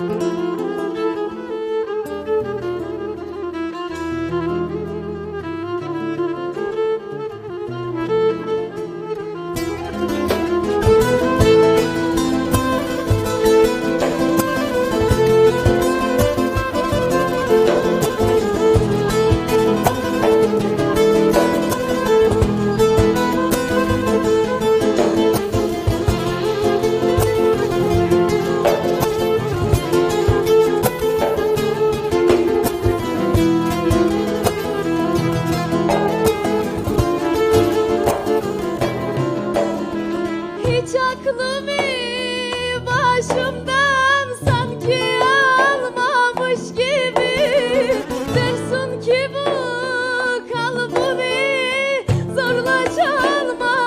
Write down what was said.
Música bıçaklı mı? Başımda